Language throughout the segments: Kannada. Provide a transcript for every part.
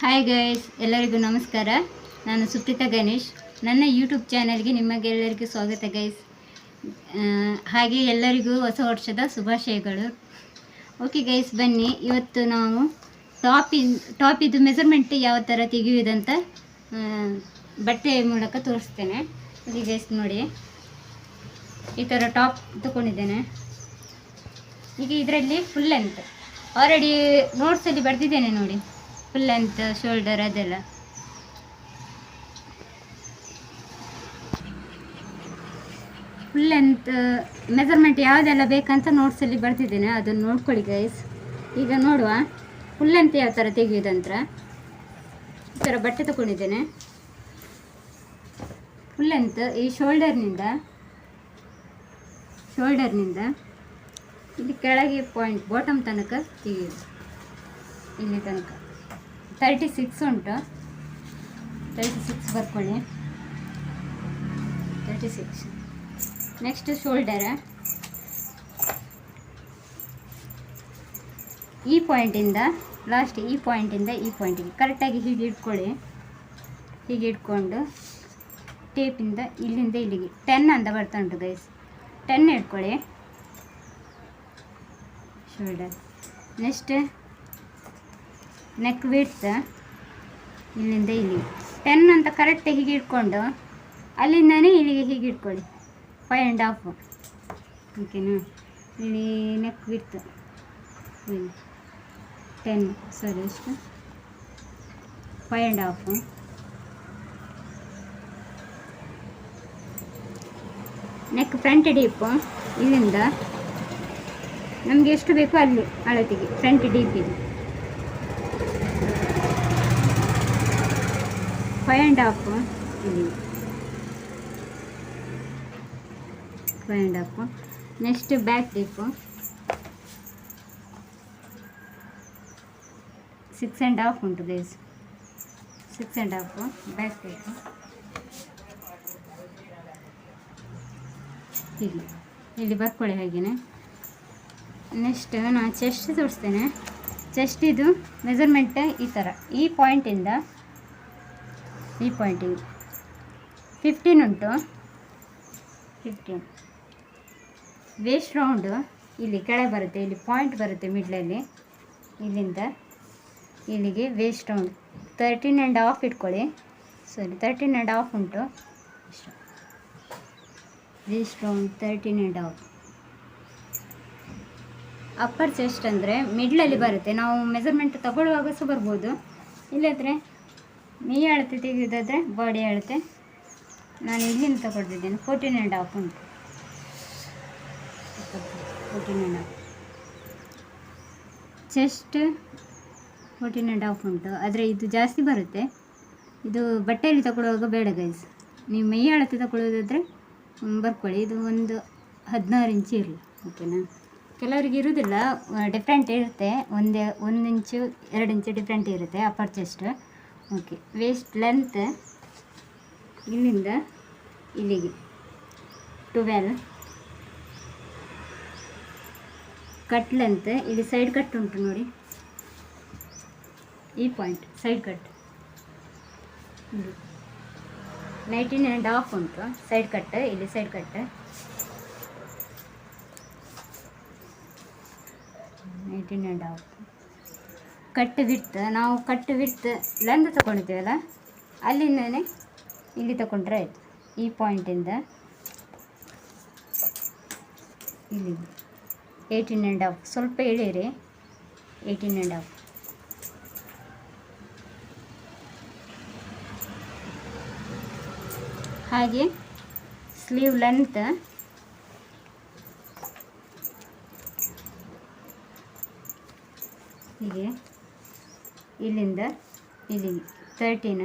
ಹಾಯ್ ಗೈಸ್ ಎಲ್ಲರಿಗೂ ನಮಸ್ಕಾರ. ನಾನು ಸುಪ್ರೀತಾ ಗಣೇಶ್. ನನ್ನ ಯೂಟ್ಯೂಬ್ ಚಾನಲ್ಗೆ ನಿಮಗೆಲ್ಲರಿಗೂ ಸ್ವಾಗತ ಗೈಸ್ ಹಾಗೆ ಎಲ್ಲರಿಗೂ ಹೊಸ ವರ್ಷದ ಶುಭಾಶಯಗಳು. ಓಕೆ ಗೈಸ್ ಬನ್ನಿ. ಇವತ್ತು ನಾವು ಟಾಪಿನ್ ಟಾಪಿದು ಮೆಸರ್ಮೆಂಟ್ ಯಾವ ಥರ ತೆಗೆಯುವುದಂತ ಬಟ್ಟೆ ಮೂಲಕ ತೋರಿಸ್ತೇನೆ. ಓಕೆ ಗೈಸ್ ನೋಡಿ. ಈ ಥರ ಟಾಪ್ ತಗೊಂಡಿದ್ದೇನೆ. ಈಗ ಇದರಲ್ಲಿ ಫುಲ್ ಲೆಂತ್ ಆಲ್ರೆಡಿ ನೋಟ್ಸಲ್ಲಿ ಬರೆದಿದ್ದೇನೆ ನೋಡಿ. ಫುಲ್ ಲೆಂತ್ ಶೋಲ್ಡರ್ ಅದೆಲ್ಲ. ಫುಲ್ ಲೆಂತ್ ಮೆಜರ್ಮೆಂಟ್ ಯಾವುದೆಲ್ಲ ಬೇಕಂತ ನೋಟ್ಸಲ್ಲಿ ಬರ್ತಿದ್ದೇನೆ ಅದನ್ನು ನೋಡ್ಕೊಳ್ಳಿ ಗೈಸ್ ಈಗ ನೋಡುವ. ಫುಲ್ ಲೆಂತ್ ಯಾವ ಥರ ತೆಗೆಯೋದಂತ್ರ ಈ ಥರ ಬಟ್ಟೆ ತಗೊಂಡಿದ್ದೇನೆ. ಫುಲ್ ಲೆಂತ್ ಈ ಶೋಲ್ಡರ್ನಿಂದ ಶೋಲ್ಡರ್ನಿಂದ ಇಲ್ಲಿ ಕೆಳಗೆ ಪಾಯಿಂಟ್ ಬಾಟಮ್ ತನಕ ತೆಗೆಯೋದು. ಇಲ್ಲಿ ತನಕ. ತರ್ಟಿ ಸಿಕ್ಸ್ ಉಂಟು ತರ್ಟಿ ಸಿಕ್ಸ್ ಬರ್ಕೊಳ್ಳಿ ತರ್ಟಿ ಸಿಕ್ಸ್ ನೆಕ್ಸ್ಟ್ ಶೋಲ್ಡರ ಈ ಪಾಯಿಂಟಿಂದ ಲಾಸ್ಟ್ ಈ ಪಾಯಿಂಟಿಂದ ಈ ಪಾಯಿಂಟಿಗೆ ಕರೆಕ್ಟಾಗಿ ಹೀಗೆ ಇಟ್ಕೊಳ್ಳಿ. ಹೀಗೆ ಇಟ್ಕೊಂಡು ಟೇಪಿಂದ ಇಲ್ಲಿಂದ ಇಲ್ಲಿಗೆ. ಟೆನ್ ಅಂತ ಬರ್ತಾ ಉಂಟು ಗೈಸ್ ಟೆನ್ ಇಟ್ಕೊಳ್ಳಿ. ಶೋಲ್ಡರ್ ನೆಕ್ಸ್ಟ್ ನೆಕ್ ವಿಡ್ತ್ ಇಲ್ಲಿಂದ ಇಲ್ಲಿ. ಟೆನ್ ಅಂತ ಕರೆಕ್ಟ್ ಹೀಗೆ ಇಟ್ಕೊಂಡು, ಅಲ್ಲಿಂದನೇ ಇಲ್ಲಿಗೆ ಹೀಗೆ ಇಟ್ಕೊಳ್ಳಿ. ಫೈವ್ ಆ್ಯಂಡ್ ಹಾಫ್ ಓಕೆನಾ ಇಲ್ಲಿ ನೆಕ್ ವಿಡ್ತ್ ಇಲ್ಲಿ. ಟೆನ್ ಸರಿ ಎಷ್ಟು? Five and half neck front deep ಇಲ್ಲಿಂದ ನಮಗೆ ಎಷ್ಟು ಬೇಕೋ ಅಲ್ಲಿ, ಅಳತೆಗೆ. ಫ್ರಂಟ್ ಡೀಪ್ ಇದೆ. ಫೈವ್ ಆ್ಯಂಡ್ ಹಾಫ್ ಇಲ್ಲಿ five and half next back deep six and half ಉಂಟು guys six and half back deep ಇಲ್ಲಿ ಇಲ್ಲಿ ಬರ್ಕೊಳ್ಳಿ ಹಾಗೆಯೇ ನೆಕ್ಸ್ಟ್ ನಾನು ಚೆಸ್ಟ್ ತೋರಿಸ್ತೇನೆ. ಚೆಸ್ಟ್ ಇದು ಮೆಸರ್ಮೆಂಟ್ ಈ ಥರ ಈ ಪಾಯಿಂಟಿಂದ ಈ ಪಾಯಿಂಟಿಗೆ. ಫಿಫ್ಟೀನ್ ಉಂಟು. ಫಿಫ್ಟೀನ್ ವೇಸ್ಟ್ ರೌಂಡು ಇಲ್ಲಿ ಕೆಳಗೆ ಬರುತ್ತೆ, ಇಲ್ಲಿ ಪಾಯಿಂಟ್ ಬರುತ್ತೆ ಮಿಡ್ಲಲ್ಲಿ ಇಲ್ಲಿಂದ ಇಲ್ಲಿಗೆ waist round thirteen and half ಇಟ್ಕೊಳ್ಳಿ. ಸಾರಿ ತರ್ಟೀನ್ ಆ್ಯಂಡ್ ಹಾಫ್ ಉಂಟು. Waist round thirteen and half upper chest ಅಂದರೆ ಮಿಡ್ಲಲ್ಲಿ ಬರುತ್ತೆ. ನಾವು ಮೆಜರ್ಮೆಂಟ್ ತಗೊಳ್ಳುವಾಗ ಸಹ ಬರ್ಬೋದು. ಇಲ್ಲದ್ರೆ ಮೈ ಅಳತೆ ತೆಗೆಯೋದಾದರೆ ಬಾಡಿ ಅಳತೆ ನಾನು ಇಲ್ಲಿಂದ ತಗೊಳ್ತಿದ್ದೇನೆ. ಫೋರ್ಟೀನ್ ಆ್ಯಂಡ್ ಹಾಫ್ ಉಂಟು. Fourteen and half chest fourteen and half ಉಂಟು. ಆದರೆ ಇದು ಜಾಸ್ತಿ ಬರುತ್ತೆ. ಇದು ಬಟ್ಟೆಯಲ್ಲಿ ತಗೊಳ್ಳುವಾಗ ಬೇಡ ಗೈಸ್ ನೀವು ಮೈ ಅಳತೆ ತಗೊಳ್ಳೋದಾದರೆ ಬರ್ಕೊಳ್ಳಿ. ಇದು ಒಂದು ಹದಿನಾರು ಇಂಚು ಇರಲಿ ಓಕೆನಾ ಕೆಲವರಿಗೆ ಇರುವುದಿಲ್ಲ ಡಿಫ್ರೆಂಟ್ ಇರುತ್ತೆ. ಒಂದೇ, ಒಂದು ಇಂಚು, ಎರಡು ಇಂಚು ಡಿಫ್ರೆಂಟ್ ಇರುತ್ತೆ upper chest okay waist length ಇಲ್ಲಿಂದ ಇಲ್ಲಿಗೆ. ಟ್ವೆಲ್ ಕಟ್ ಲೆಂತ್ ಇಲ್ಲಿ ಸೈಡ್ ಕಟ್ ಉಂಟು ನೋಡಿ. ಈ point side cut nineteen and half ಉಂಟು. ಸೈಡ್ ಕಟ್ ಇಲ್ಲಿ side cut nineteen and half cut width ನಾವು ಕಟ್ ವಿಡ್ತ್ ಲೆಂತ್ ತೊಗೊಂಡಿದ್ದೇವಲ್ಲ ಅಲ್ಲಿಂದನೇ ಇಲ್ಲಿ ತಗೊಂಡ್ರೆ ಆಯಿತು. ಈ ಪಾಯಿಂಟಿಂದ ಇಲ್ಲಿ ಏಯ್ಟೀನ್ ಆ್ಯಂಡ್ ಹಾಫ್ ಸ್ವಲ್ಪ ಎಳೀರಿ ಏಯ್ಟೀನ್ ಆ್ಯಂಡ್ ಹಾಫ್ ಹಾಗೆ ಸ್ಲೀವ್ ಲೆಂತ್ ಹೀಗೆ. ಇಲ್ಲಿಂದ ಇಲ್ಲಿ ತರ್ಟೀನ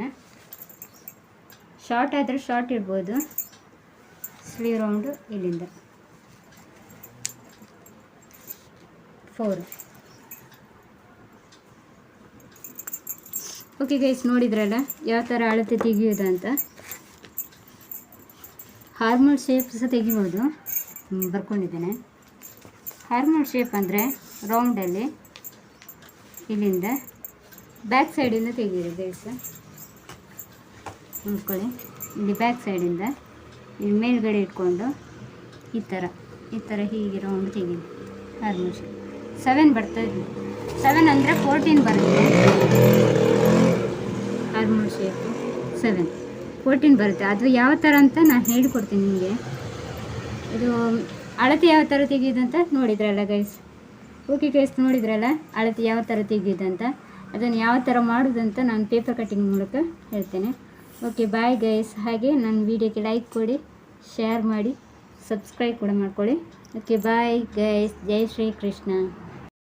ಶಾರ್ಟ್ ಆದರೆ ಶಾರ್ಟ್ ಇರ್ಬೋದು. ಸ್ಲೀವ್ ರೌಂಡು ಇಲ್ಲಿಂದ. ಫೋರ್ ಓಕೆ ಗೈಸ್ ನೋಡಿದ್ರಲ್ಲ? ಯಾವ ಥರ ಅಳತೆ ತೆಗೆಯೋದು ಅಂತ? ಹಾರ್ಮೋಲ್ ಶೇಪ್ ಸಹ ತೆಗಿಬೋದು. ಬರ್ಕೊಂಡಿದ್ದೇನೆ. ಹಾರ್ಮೋಲ್ ಶೇಪ್ ಅಂದರೆ ರೌಂಡಲ್ಲಿ ಇಲ್ಲಿಂದ ಬ್ಯಾಕ್ ಸೈಡಿಂದ ತೆಗೀರಿ ಗೈಸ್ ನೋಡ್ಕೊಳ್ಳಿ. ಇಲ್ಲಿ ಬ್ಯಾಕ್ ಸೈಡಿಂದ ಇಲ್ಲಿ ಮೇಲ್ಗಡೆ ಇಟ್ಕೊಂಡು ಈ ಥರ ಈ ಥರ ಹೀಗೆ ರೌಂಡ್ ತೆಗೀರಿ ನಿಮಿಷ ಸೆವೆನ್ ಬರ್ತದೆ ಸೆವೆನ್ ಅಂದರೆ ಫೋರ್ಟೀನ್ ಬರುತ್ತೆ. ಆಲ್ಮೋಸ್ಟ್ ಶೇಪು ಸೆವೆನ್ ಫೋರ್ಟೀನ್ ಬರುತ್ತೆ. ಅದು ಯಾವ ಥರ ಅಂತ ನಾನು ಹೇಳಿಕೊಡ್ತೀನಿ ನಿಮಗೆ. ಇದು ಅಳತೆ ಯಾವ ಥರ ತೆಗೆಯೋದಂತ ನೋಡಿದ್ರಲ್ಲ ಗೈಸ್ ಓಕೆ ಗೈಸ್ ನೋಡಿದ್ರಲ್ಲ? ಅಳತೆ ಯಾವ ಥರ ತೆಗೆಯೋದಂತ? ಅದನ್ನು ಯಾವ ಥರ ಮಾಡೋದಂತ ನಾನು ಪೇಪರ್ ಕಟ್ಟಿಂಗ್ ಮೂಲಕ ಹೇಳ್ತೇನೆ. ಓಕೆ ಬಾಯ್ ಗೈಸ್ ಹಾಗೆ ನನ್ನ ವೀಡಿಯೋಗೆ ಲೈಕ್ ಕೊಡಿ ಶೇರ್ ಮಾಡಿ ಸಬ್ಸ್ಕ್ರೈಬ್ ಕೂಡ ಮಾಡ್ಕೊಳ್ಳಿ. ಓಕೆ ಬಾಯ್ ಗೈಸ್ ಜೈ ಶ್ರೀ ಕೃಷ್ಣ.